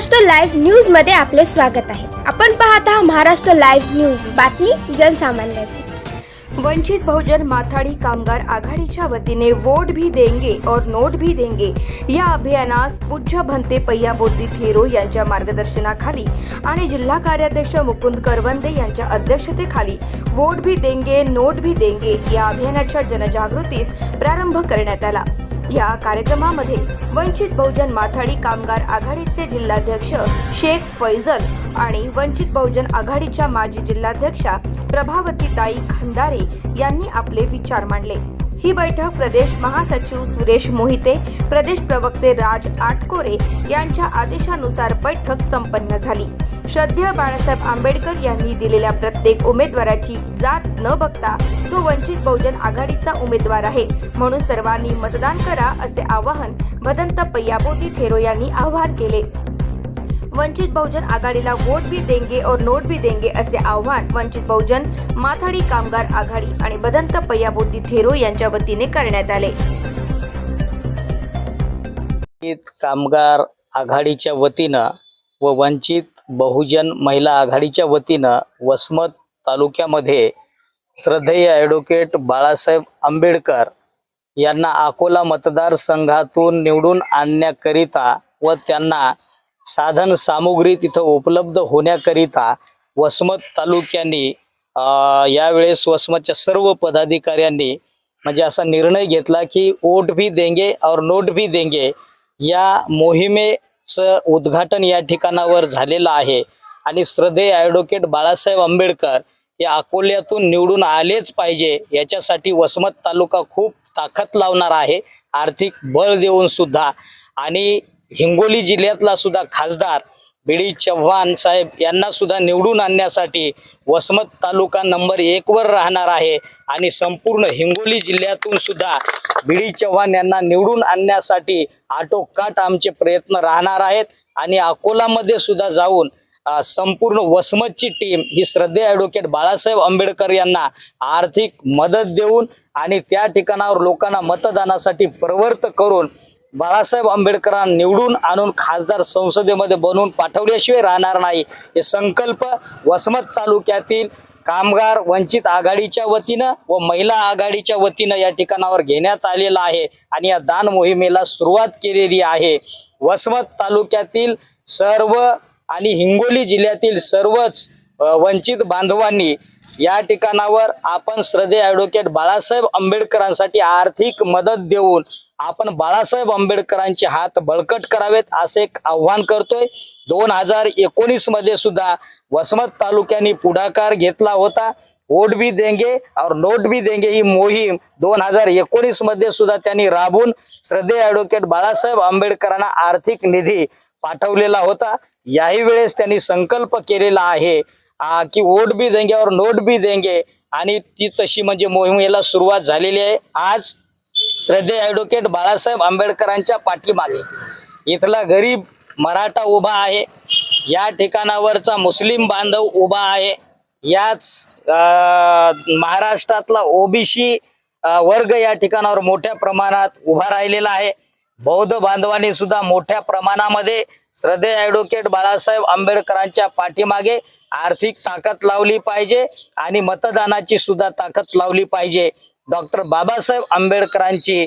Maharashtra live न्यूजमध्ये आपले स्वागत आहे. आपण पाहत आहात महाराष्ट्र लाईव्ह न्यूज. बातमी जनसामान्याची. वंचित बहुजन माथाडी कामगार आघाडीच्या वतीने वोट भी देंगे और नोट भी देंगे. या अभियानास पूज्य भंते पय्याबोद्दी थेरो यांच्या मार्गदर्शनाखाली आणि जिल्हा कार्याध्यक्ष मुकुंद करवंदे यांच्या अध्यक्षतेखाली वोट भी देंगे नोट भी देंगे या अभियानाच्या जनजागृतीस प्रारंभ करण्यात आला. या कार्यक्रमामध्ये वंचित बहुजन माथाडी कामगार आघाडीचे जिल्हाध्यक्ष शेख फैजल आणि वंचित बहुजन आघाडीच्या माजी जिल्हाध्यक्षा प्रभावतीताई खंडारे यांनी आपले विचार मांडले. ही बैठक प्रदेश महासचिव सुरेश मोहिते प्रदेश प्रवक्ते राज आटकोरे यांच्या आदेशानुसार बैठक संपन्न झाली. श्रद्धेय बाळासाहेब आंबेडकर यांनी दिलेल्या प्रत्येक उमेदवाराची जात न बघता तो वंचित बहुजन आघाडीचा उमेदवार आहे. म्हणून सर्वांनी मतदान करा असे आवाहन भदंत पय्याबोती थेरो यांनी आवाहन केले. वंचित बहुजन आघाडीला वोट भी देंगे और नोट भी देंगे असे आव्हान वंचित बहुजन माथाडी कामगार आघाडी आणि बदंत पय्याबोती थेरो यांच्या वतीने करण्यात आले. कामगार आघाडीच्या वतीनं व वंचित बहुजन महिला आघाडीच्या वतीनं वसमत तालुक्यामध्ये श्रद्धेय ॲडव्होकेट बाळासाहेब आंबेडकर यांना अकोला मतदारसंघातून निवडून आणण्याकरिता व त्यांना साधन सामुग्री तिथं उपलब्ध होण्याकरिता वसमत तालुक्यांनी यावेळेस वसमतच्या सर्व पदाधिकाऱ्यांनी म्हणजे असा निर्णय घेतला की वोट भी देंगे और नोट भी देंगे या मोहिमेचं उद्घाटन या ठिकाणावर झालेलं आहे. आणि श्रद्धेय ॲडव्होकेट बाळासाहेब आंबेडकर हे अकोल्यातून निवडून आलेच पाहिजे याच्यासाठी वसमत तालुका खूप ताकद लावणार आहे. आर्थिक बळ देऊन सुद्धा. आणि हिंगोली जिल्ह्यातला सुद्धा खासदार बीडी चव्हाण साहेब यांना सुद्धा निवडून आणण्यासाठी वसमत तालुका नंबर एक वर राहणार आहे. आणि संपूर्ण हिंगोली जिल्ह्यातून सुद्धा बीडी चव्हाण यांना निवडून आणण्यासाठी आटोकाट आमचे प्रयत्न राहणार आहेत. आणि अकोलामध्ये सुद्धा जाऊन संपूर्ण वसमतची टीम ही श्रद्धे ॲडव्होकेट बाळासाहेब आंबेडकर यांना आर्थिक मदत देऊन आणि त्या ठिकाणावर लोकांना मतदानासाठी प्रवृत्त करून बाळासाहेब आंबेडकरांना निवडून आणून खासदार संसदेमध्ये बनवून पाठवल्याशिवाय राहणार नाही. हे संकल्प वसमत तालुक्यातील कामगार वंचित आघाडीच्या वतीनं व महिला आघाडीच्या वतीनं या ठिकाणावर घेण्यात आलेला आहे आणि या दान मोहिमेला सुरुवात केलेली आहे. वसमत तालुक्यातील सर्व आणि हिंगोली जिल्ह्यातील सर्वच वंचित बांधवांनी या ठिकाणावर आपण श्रद्धे ॲडव्होकेट बाळासाहेब आंबेडकरांसाठी आर्थिक मदत देऊन आपण बाळासाहेब आंबेडकरांचे हात बळकट करावेत असे एक आव्हान करतोय. दोन हजार एकोणीसमध्ये सुद्धा वसमत तालुक्याने पुढाकार घेतला होता. वोट भी देंगे और नोट भी देंगे ही मोहीम दोन हजार एकोणीसमध्ये सुद्धा त्यांनी राबून श्रद्धे ॲडव्होकेट बाळासाहेब आंबेडकरांना आर्थिक निधी पाठवलेला होता. याही वेळेस त्यांनी संकल्प केलेला आहे की वोट भी देंगे और नोट भी देंगे. आणि ती तशी म्हणजे मोहिमेला सुरुवात झालेली आहे. आज श्रद्धे ॲडव्होकेट बाळासाहेब आंबेडकरांच्या पाठीमागे. इथला गरीब मराठा उभा आहे. या ठिकाणावरचा मुस्लिम बांधव उभा आहे. याच महाराष्ट्रातला ओबीसी वर्ग या ठिकाणावर मोठ्या प्रमाणात उभा राहिलेला आहे. बौद्ध बांधवांनी सुद्धा मोठ्या प्रमाणामध्ये श्रद्धे ॲडव्होकेट बाळासाहेब आंबेडकरांच्या पाठीमागे आर्थिक ताकद लावली पाहिजे आणि मतदानाची सुद्धा ताकद लावली पाहिजे. डॉक्टर बाबासाहेब आंबेडकरांची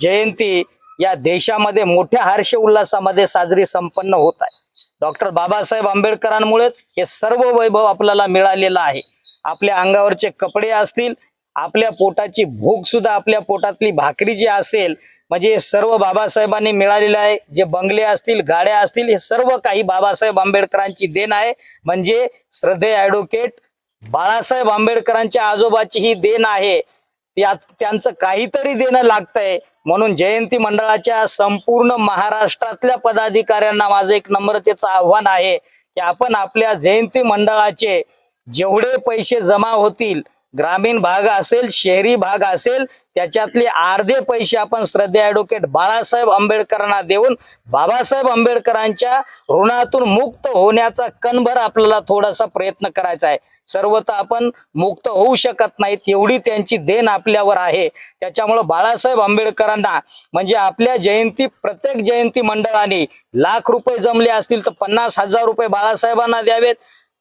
जयंती या देशामध्ये मोठ्या हर्ष उल्हासामध्ये साजरी संपन्न होत आहे. डॉक्टर बाबासाहेब आंबेडकरांमुळेच हे सर्व वैभव आपल्याला मिळालेलं आहे. आपल्या अंगावरचे कपडे असतील आपल्या पोटाची भूक सुद्धा आपल्या पोटातली भाकरी जी असेल म्हणजे सर्व बाबासाहेबांनी मिळालेलं आहे. जे बंगले असतील गाड्या असतील हे सर्व काही बाबासाहेब आंबेडकरांची देण आहे. म्हणजे श्रद्धे ॲडव्होकेट बाळासाहेब आंबेडकरांच्या आजोबाची ही देण आहे. त्यांचं काहीतरी देणं लागतंय. म्हणून जयंती मंडळाच्या संपूर्ण महाराष्ट्रातल्या पदाधिकाऱ्यांना माझं एक नम्रतेचं आव्हान आहे की आपण आपल्या जयंती मंडळाचे जेवढे पैसे जमा होतील ग्रामीण भाग असेल शहरी भाग असेल त्याच्यातले अर्धे पैसे आपण श्रद्धा ॲडव्होकेट बाळासाहेब आंबेडकरांना देऊन बाबासाहेब आंबेडकरांच्या ऋणातून मुक्त होण्याचा कणभर आपल्याला थोडासा प्रयत्न करायचा आहे. सर्वता आपण मुक्त होऊ शकत नाहीत एवढी त्यांची देण आपल्यावर आहे. त्याच्यामुळं बाळासाहेब आंबेडकरांना म्हणजे आपल्या जयंती प्रत्येक जयंती मंडळाने लाख रुपये जमले असतील तर पन्नास हजार रुपये बाळासाहेबांना द्यावेत.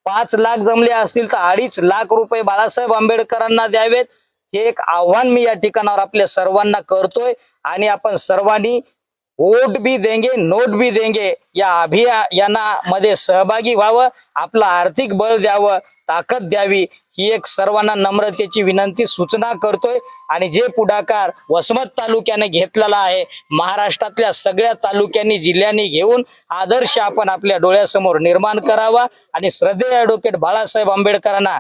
पाच लाख जमले असतील तर अडीच लाख रुपये बाळासाहेब आंबेडकरांना द्यावेत. हे एक आव्हान मी या ठिकाणावर आपल्या सर्वांना करतोय आणि आपण सर्वांनी वोट भी देंगे नोट भी देंगे. या अभियानामध्ये सहभागी व्हावं आपलं आर्थिक बळ द्यावं. ताकद द्यावी ही एक सर्वांना नम्रतेची विनंती सूचना करतोय. आणि जे पुढाकार वसमत तालुक्याने घेतलेला आहे महाराष्ट्रातल्या सगळ्या तालुक्यांनी जिल्ह्यांनी घेऊन आदर्श आपण आपल्या डोळ्यासमोर निर्माण करावा. आणि श्रद्धेय ॲडव्होकेट बाळासाहेब आंबेडकरांना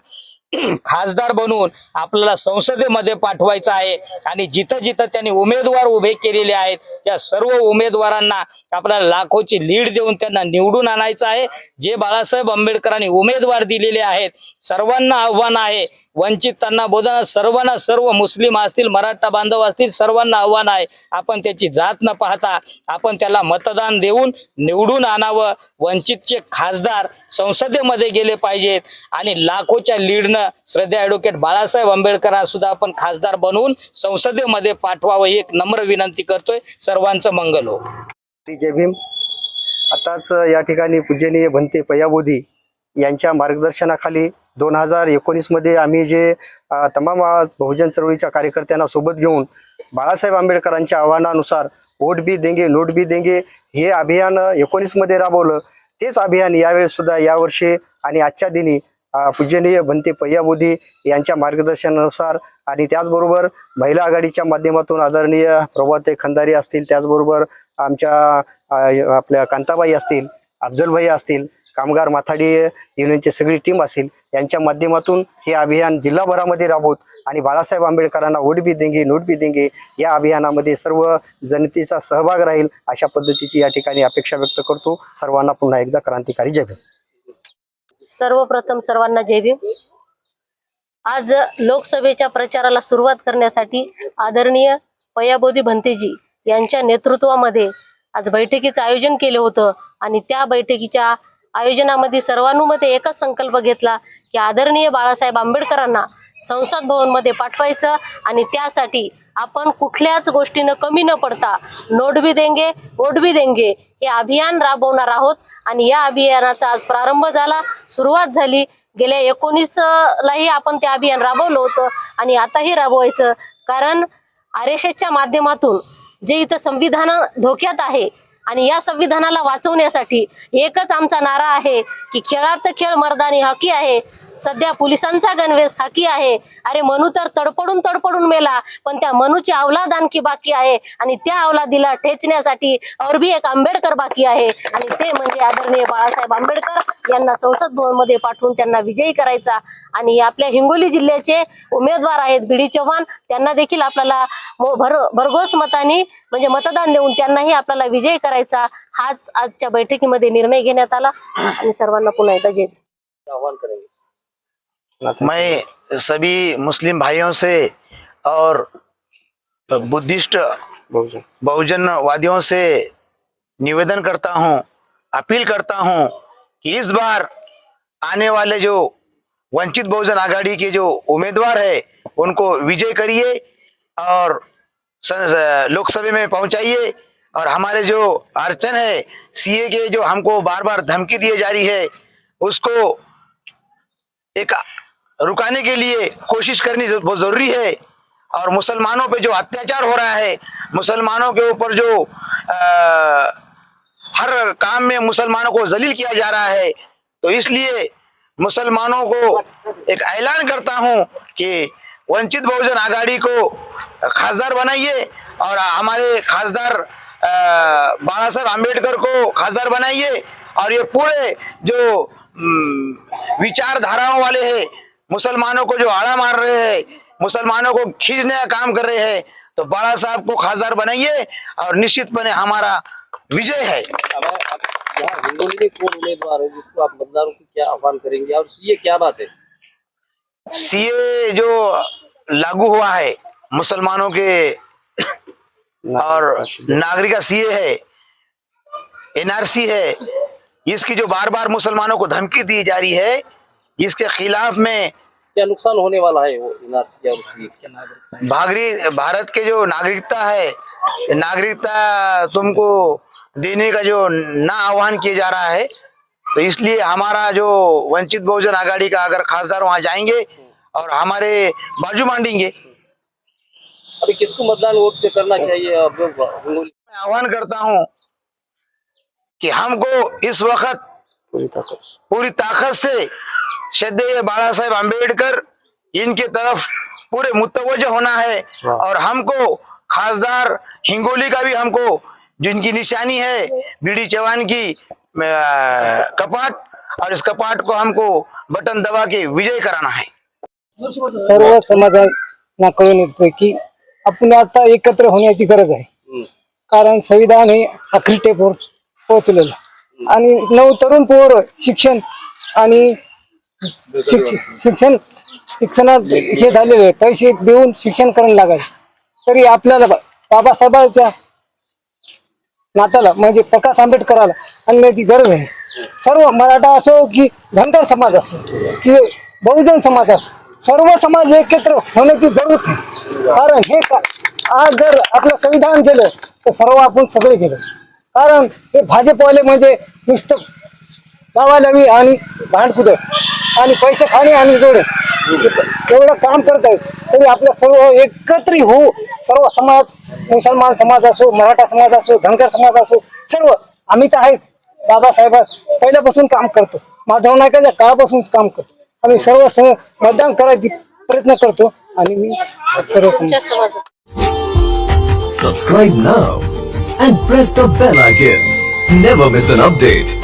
खासदार बनवून आपल्याला संसदेमध्ये पाठवायचं आहे. आणि जिथं जिथं त्यांनी उमेदवार उभे केलेले आहेत त्या सर्व उमेदवारांना आपल्याला लाखोची लीड देऊन त्यांना निवडून आणायचं आहे. जे बाळासाहेब आंबेडकरांनी उमेदवार दिलेले आहेत सर्वांना आव्हान आहे वंचितांना बोधाना सर्वांना सर्व मुस्लिम असतील मराठा बांधव असतील सर्वांना आव्हान आहे. आपण त्याची जात न पाहता आपण त्याला मतदान देऊन निवडून आणावं. वंचितचे खासदार संसदेमध्ये गेले पाहिजेत आणि लाखोच्या लीडनं श्रद्धे ॲडव्होकेट बाळासाहेब आंबेडकरांसुद्धा आपण खासदार बनवून संसदेमध्ये पाठवावं ही एक नम्र विनंती करतोय. सर्वांचं मंगल हो. जय भीम. आताच या ठिकाणी पूजनीय भंते पयाबोधी यांच्या मार्गदर्शनाखाली दोन हजार एकोणीसमध्ये आम्ही जे तमाम बहुजन चळवळीच्या कार्यकर्त्यांना सोबत घेऊन बाळासाहेब आंबेडकरांच्या आव्हानानुसार वोट बी देंगे नोट बी देंगे हे अभियान एकोणीसमध्ये राबवलं. तेच अभियान यावेळेस सुद्धा यावर्षी आणि आजच्या दिनी पूजनीय भंते पय्याबोधी यांच्या मार्गदर्शनानुसार आणि त्याचबरोबर महिला आघाडीच्या माध्यमातून आदरणीय प्रभाते खंदारी असतील त्याचबरोबर आमच्या आपल्या कांताबाई असतील अफजलभाई असतील कामगार माथाडी युनियनची सगळी टीम असेल यांच्या माध्यमातून हे अभियान जिल्हाभरामध्ये राबवत आणि बाळासाहेब आंबेडकरांना वोट बी देंगे नोट बी देंगे या अभियानामध्ये सर्व जनतेचा सहभाग राहील अशा पद्धतीची या ठिकाणी अपेक्षा व्यक्त करतो सर्वांना पुन्हा एकदा क्रांतिकारी जय भीम. सर्वप्रथम सर्वांना जय भीम आज लोकसभेच्या प्रचाराला सुरुवात करण्यासाठी आदरणीय पयाबोधी भंतेजी यांच्या नेतृत्वामध्ये आज बैठकीचं आयोजन केलं होतं आणि त्या बैठकीच्या आयोजनामध्ये सर्वानुमते एकच संकल्प घेतला की आदरणीय बाळासाहेब आंबेडकरांना संसद भवनमध्ये पाठवायचं आणि त्यासाठी आपण कुठल्याच गोष्टीनं कमी न पडता नोट भी देंगे वोट भी देंगे हे अभियान राबवणार आहोत. आणि या अभियानाचा आज प्रारंभ झाला. सुरुवात झाली. गेल्या एकोणीसलाही आपण ते अभियान राबवलं होतं आणि आताही राबवायचं. कारण आर एस एसच्या माध्यमातून जे इथं संविधान धोक्यात आहे आणि या संविधानाला वाचवण्यासाठी एकच आमचा नारा आहे की खेळात खेळ मर्दानी हकी आहे सध्या पोलिसांचा गणवेश खाकी आहे. अरे मनू तर तडपडून तडपडून मेला पण त्या मनूची अवलाद आणखी बाकी आहे. आणि त्या अवलादीला ठेचण्यासाठी अरबी एक आंबेडकर बाकी आहे. आणि ते म्हणजे आदरणीय बाळासाहेब आंबेडकर यांना संसद भवनमध्ये पाठवून त्यांना विजयी करायचा. आणि आपल्या हिंगोली जिल्ह्याचे उमेदवार आहेत बी डी चव्हाण. त्यांना देखील आपल्याला भर भरघोस मताने म्हणजे मतदान देऊन त्यांनाही आपल्याला विजयी करायचा हाच आजच्या बैठकीमध्ये निर्णय घेण्यात आला. आणि सर्वांना पुन्हा एकदा जय. करायचं मैं सभी मुस्लिम भाइयों से और बुद्धिस्ट बहुजन। बहुजनवादियों से निवेदन करता हूँ अपील करता हूँ कि इस बार आने वाले जो वंचित बहुजन आघाड़ी के जो उम्मीदवार है उनको विजय करिए और लोकसभा में पहुंचाइए और हमारे जो अड़चन है सीए के जो हमको बार बार धमकी दिए जा रही है उसको एक रुकाने के लिए कोशिश करनी बहुत ज़रूरी है। और मुसलमानों पे जो अत्याचार हो रहा है मुसलमानों के ऊपर जो आ, हर काम में मुसलमानों को जलील किया जा रहा है तो इसलिए मुसलमानों को एक ऐलान करता हूँ कि वंचित बहुजन आघाड़ी को खासदार बनाइए और हमारे खासदार बाबा साहब आम्बेडकर को खासदार बनाइए। और ये पूरे जो विचारधाराओं वाले हैं मुसलमानों को जो आड़ा मार रहे हैं मुसलमानों को खींचने का काम कर रहे हैं तो बाला साहब को खासदार बनाइए और निश्चित बने हमारा विजय है। अब आप यहाँ हिंगोली में कौन उम्मीदवार है जिसको आप मतदारों को क्या आह्वान करेंगे? और ये क्या बात है? सीए जो लागू हुआ है मुसलमानों के और नागरिका सीए है एनआरसी है इसकी जो बार बार मुसलमानों को धमकी दी जा रही है इसके खिलाफ में क्या नुकसान होने वाला है वो भागरी भारत के जो नागरिकता है नागरिकता तुमको देने का जो ना आह्वान किया जा रहा है तो इसलिए हमारा जो वंचित बहुजन आघाड़ी का अगर खासदार वहाँ जाएँगे और हमारे बाजू मांडेंगे। अभी किसको मतदान वोट करना चाहिए? अब मैं आह्वान करता हूँ कि हमको इस वक्त पूरी ताकत से श्रद्धेय बाला साहेब आम्बेडकर इनके तरफ़ पूरे मुतवजह होना है। और हमको खासदार हिंगोली का भी हमको जिनकी निशानी है बीडी चौहान की कपाट और इस कपाट को हमको बटन दबा के विजय कराना है। सर्व समाजांना कळून येतोय की आपण आता एकत्र होण्याची गरज आहे हम्म. कारण संविधान हे आखरी टेपवर पोहोचलेलं आहे. आणि नऊ तरुण पोर शिक्षण आणि शिक्ष- शिक्षण शिक्षणात हे झालेले पैसे देऊन शिक्षण करायला लागायचे. तरी आपल्याला बाबासाहेबांच्या नात्याला म्हणजे प्रकाश आंबेडकराला आणण्याची गरज आहे. सर्व मराठा असो की धनगर समाज असो की बहुजन समाज असो सर्व समाज एकत्र होण्याची जरूरत आहे. कारण हे का आज जर आपलं संविधान केलं तर सर्व आपण सगळे केलं कारण हे भाजपवाले म्हणजे नुसतं लावालावी आणि भांडकुद आणि पैसे खाणे आणि जोडे. एवढं काम करत आहेत तरी आपलं सर्व एकत्रित होऊ. सर्व समाज मुसलमान समाज असो मराठा समाज असो धनगर समाज असो सर्व. आम्ही तर आहेत. बाबासाहेब पहिल्यापासून काम करतो. माधव नायकाच्या काळापासून काम करतो. आम्ही सर्व सम मतदान करायची प्रयत्न करतो आणि मी सर्व press the bell icon. Never miss an update.